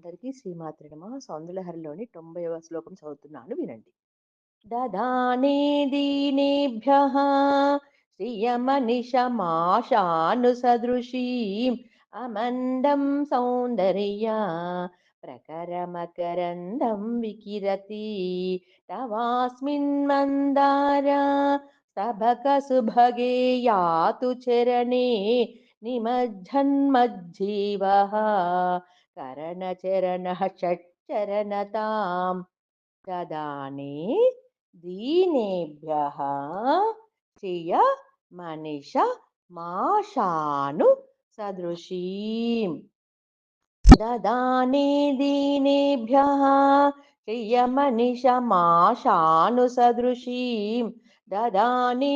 అందరికీ శ్రీమాతృ నమ. సౌందర్యహరిలోని తొంభైవ శ్లోకం చదువుతున్నాను వినండి. దదానే దీనేభ్యः. శ్రియమనిశమాశానుసదృశీం అమందం సౌందర్య. ప్రకరమకరందం వికిరతి. తవాస్మిన్ మందార. సభక సుభగే యాతు చరణే. నిమజ్జన్మజ్జీవः కరణచరణः షట్చరణతాం దదానే దీనేభ్యः చియ మనిష మాషాను సదృశీం దదానే దీనేభ్యः శ్రియమనిషమాశాను సదృశీం దదానే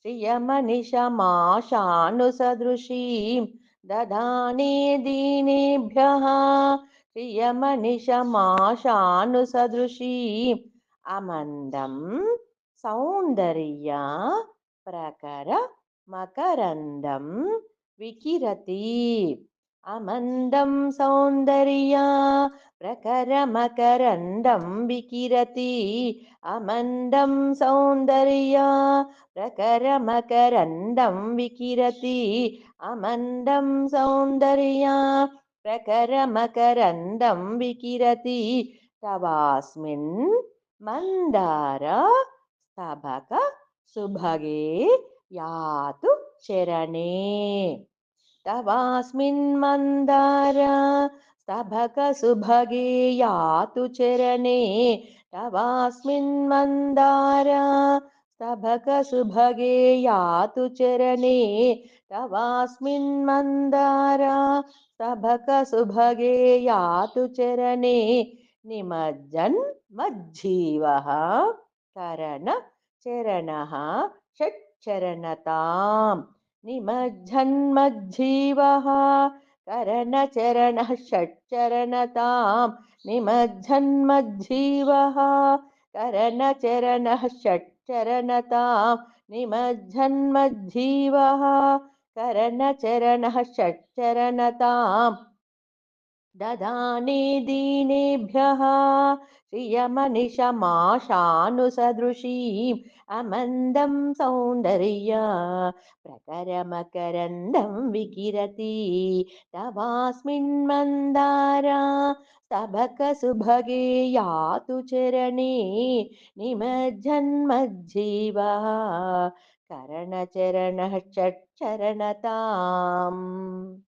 దీనేభ్యः శ్రియమనిషమాశాను సదృశీం దదానే దీనేభ్యः శ్రియమనిషమాశాను సదృశీం అమందం సౌందర్య अमन्दं सौन्दर्या प्रकरमकरन्दं विकिरति अमन्दं सौन्दर्या प्रकरमकरन्दं विकिरति अमन्दं सौन्दर्या प्रकरमकरन्दं विकिरति तवास्मिन् मन्दार स्तभक सुभगे यातु शरणे। तवास्मिन् मन्दार स्तभकसुभगे यातु चरणे तवास्मिन् मन्दार स्तभकसुभगे यातु चरणे तवास्मिन् मन्दार स्तभकसुभगे यातु चरणे निमज्जन् मज्जीवः करण चरणः षट्चरणताम् निमज्जन्मज्जीवः। करणचरणः षट्चरणतां निमज्जन्मज्जीवः। करणचरणः षट्चरणतां निमज्जन्मज्जीवः। करणचरणः षट्चरणताम्। ददाने दीनेभ्यः। श्रियमनिशमाशानुसदृशीम् अमन्दं सौन्दर्य प्रकरमकरन्दं विकिरति। तवास्मिन्मन्दारा स्तबकसुभगे यातु चरणे निमज्जन्मज्जीवः। करणचरणः षट्चरणताम्।